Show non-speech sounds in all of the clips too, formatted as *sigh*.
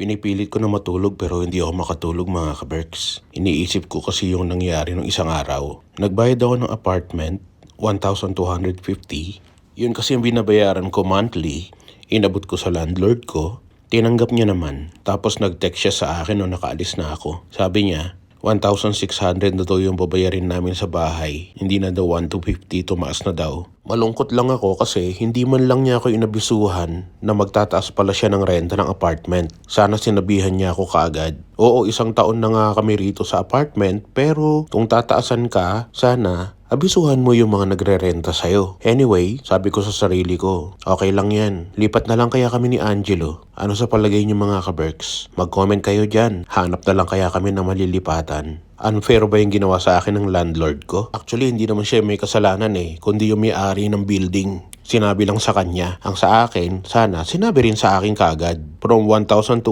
Pinipilit ko na matulog pero hindi ako makatulog mga kaberks. Iniisip ko kasi yung nangyari nung isang araw. Nagbayad ako ng apartment, 1,250. Yun kasi yung binabayaran ko monthly. Inabot ko sa landlord ko. Tinanggap niya naman. Tapos nag-text siya sa akin nung nakaalis na ako. Sabi niya, 1,600 na daw yung babayarin namin sa bahay. Hindi na daw 1,250, tumaas na daw. Malungkot lang ako kasi hindi man lang niya ako inabisuhan na magtataas pala siya ng renta ng apartment. Sana sinabihan niya ako kaagad. Oo, isang taon na nga kami rito sa apartment pero kung tataasan ka, sana abisuhan mo yung mga nagre-renta sa'yo. Anyway, sabi ko sa sarili ko, okay lang yan. Lipat na lang kaya kami ni Angelo. Ano sa palagay niyo mga kaberks? Mag-comment kayo dyan. Hanap na lang kaya kami ng malilipatan. Unfair ba yung ginawa sa akin ng landlord ko? Actually, hindi naman siya may kasalanan eh, kundi yung may-ari ng building. Sinabi lang sa kanya. Ang sa akin, sana, sinabi rin sa akin kagad. From 1,250,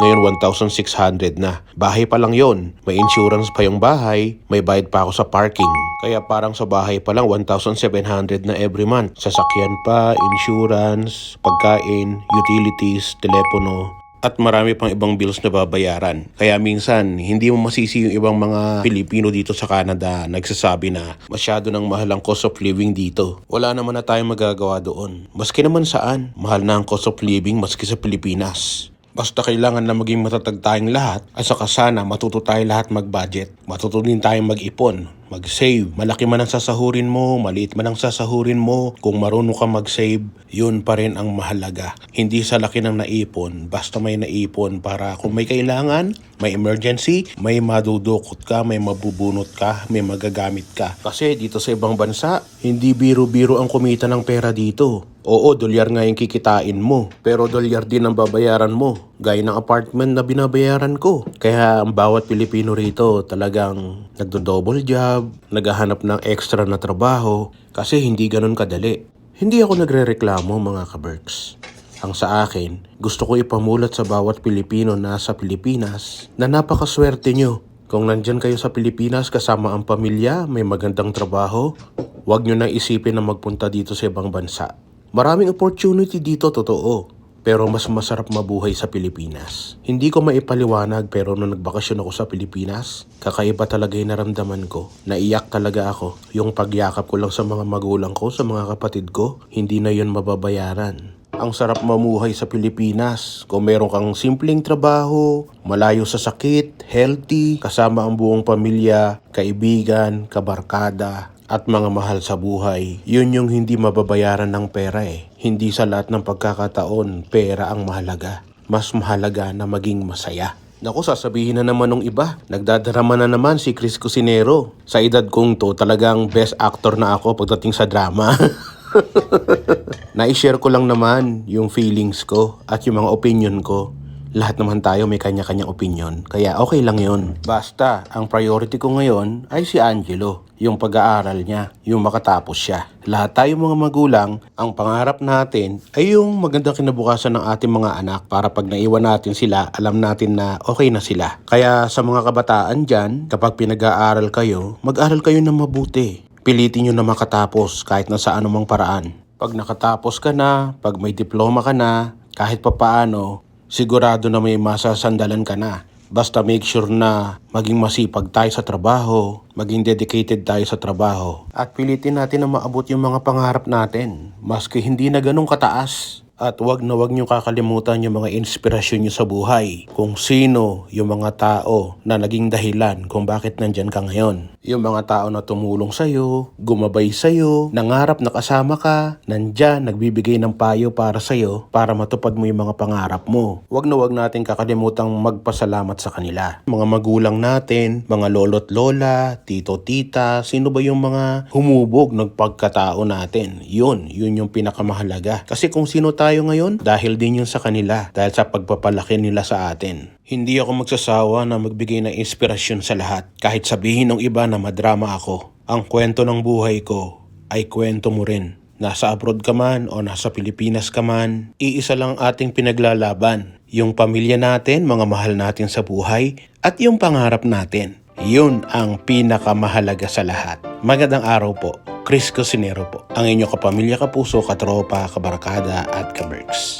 ngayon 1,600 na. Bahay pa lang yon. May insurance pa yung bahay, may bayad pa ako sa parking. Kaya parang sa bahay pa lang 1,700 na every month. Sasakyan pa, insurance, pagkain, utilities, telepono, at marami pang ibang bills na babayaran. Kaya minsan, hindi mo masisi yung ibang mga Pilipino dito sa Canada nagsasabi na masyado ng mahal ang cost of living dito. Wala naman na tayong magagawa doon. Maski naman saan, mahal na ang cost of living maski sa Pilipinas. Basta kailangan na maging matatag tayong lahat at saka sana matuto tayo lahat mag-budget. Matuto din tayong mag-ipon, mag-save. Malaki man ang sasahurin mo, maliit man ang sasahurin mo, kung marunong ka mag-save, yun pa rin ang mahalaga. Hindi sa laki ng naipon, basta may naipon para kung may kailangan, may emergency, may madudukot ka, may mabubunot ka, may magagamit ka. Kasi dito sa ibang bansa, hindi biro-biro ang kumita ng pera dito. Oo, dolyar nga yung kikitain mo. Pero dolyar din ang babayaran mo. Gaya ng apartment na binabayaran ko. Kaya ang bawat Pilipino rito talagang nagdo-double job, naghahanap ng extra na trabaho kasi hindi ganun kadali. Hindi ako nagre-reklamo mga kaberks. Ang sa akin, gusto ko ipamulat sa bawat Pilipino na sa Pilipinas na napakaswerte nyo. Kung nandyan kayo sa Pilipinas kasama ang pamilya, may magandang trabaho, huwag nyo na isipin na magpunta dito sa ibang bansa. Maraming opportunity dito, totoo. Pero mas masarap mabuhay sa Pilipinas. Hindi ko maipaliwanag pero nung nagbakasyon ako sa Pilipinas, kakaiba talaga yung naramdaman ko. Naiyak talaga ako. Yung pagyakap ko lang sa mga magulang ko, sa mga kapatid ko, hindi na yun mababayaran. Ang sarap mamuhay sa Pilipinas. Kung meron kang simpleng trabaho, malayo sa sakit, healthy, kasama ang buong pamilya, kaibigan, kabarkada, at mga mahal sa buhay. Yun yung hindi mababayaran ng pera eh. Hindi sa lahat ng pagkakataon, pera ang mahalaga. Mas mahalaga na maging masaya. Naku, sasabihin na naman ng iba. Nagdadrama na naman si Chris Cusinero. Sa edad kong to, talagang best actor na ako pagdating sa drama. *laughs* *laughs* Na-share ko lang naman yung feelings ko at yung mga opinion ko. Lahat naman tayo may kanya-kanyang opinion, kaya okay lang yon. Basta, ang priority ko ngayon ay si Angelo, yung pag-aaral niya, yung makatapos siya. Lahat tayo mga magulang, ang pangarap natin ay yung magandang kinabukasan ng ating mga anak para pag naiwan natin sila, alam natin na okay na sila. Kaya sa mga kabataan dyan, kapag pinag-aaral kayo, mag-aral kayo ng mabuti. Pilitin nyo na makatapos kahit na sa anumang paraan. Pag nakatapos ka na, pag may diploma ka na, kahit papaano, sigurado na may masasandalan ka na. Basta make sure na maging masipag tayo sa trabaho, maging dedicated tayo sa trabaho. At pilitin natin na maabot yung mga pangarap natin, maski hindi na ganun kataas. At wag na wag niyo kakalimutan yung mga inspirasyon niyo sa buhay. Kung sino yung mga tao na naging dahilan kung bakit nandyan ka ngayon. Yung mga tao na tumulong sa'yo, gumabay sa'yo, nangarap na kasama ka, nandyan, nagbibigay ng payo para sa'yo para matupad mo yung mga pangarap mo. Wag na wag natin kakalimutang magpasalamat sa kanila. Mga magulang natin, mga lolo't lola, tito tita, sino ba yung mga humubog ng pagkatao natin? Yun, yun yung pinakamahalaga. Kasi kung sino tayo ngayon, dahil din yun sa kanila, dahil sa pagpapalaki nila sa atin. Hindi ako magsasawa na magbigay ng inspirasyon sa lahat. Kahit sabihin ng iba na madrama ako. Ang kwento ng buhay ko ay kwento mo rin. Nasa abroad ka man o nasa Pilipinas ka man, iisa lang ating pinaglalaban. Yung pamilya natin, mga mahal natin sa buhay, at yung pangarap natin. Yun ang pinakamahalaga sa lahat. Magandang araw po. Chris Cosinero po. Ang inyong kapamilya, kapuso, katropa, kabarkada at kaberks.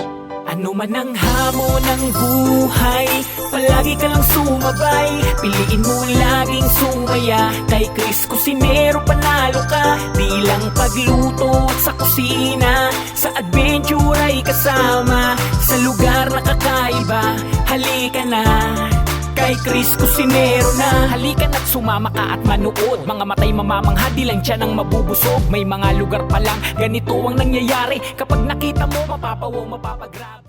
Ano man ang hamon ng buhay Palagi ka lang sumabay. Piliin mo laging sumaya Kay Chris Cusinero panalo ka. Di lang pagluto at sa kusina Sa adventure ay kasama. Sa lugar na kakaiba Halika na. Kay Chris Cusinero na Halika na't sumama ka at manood. Mga matay mamamangha di lang tiyan ang mabubusog. May mga lugar pa lang ganito ang nangyayari. Kapag nakita mo mapapawaw mapapagrabe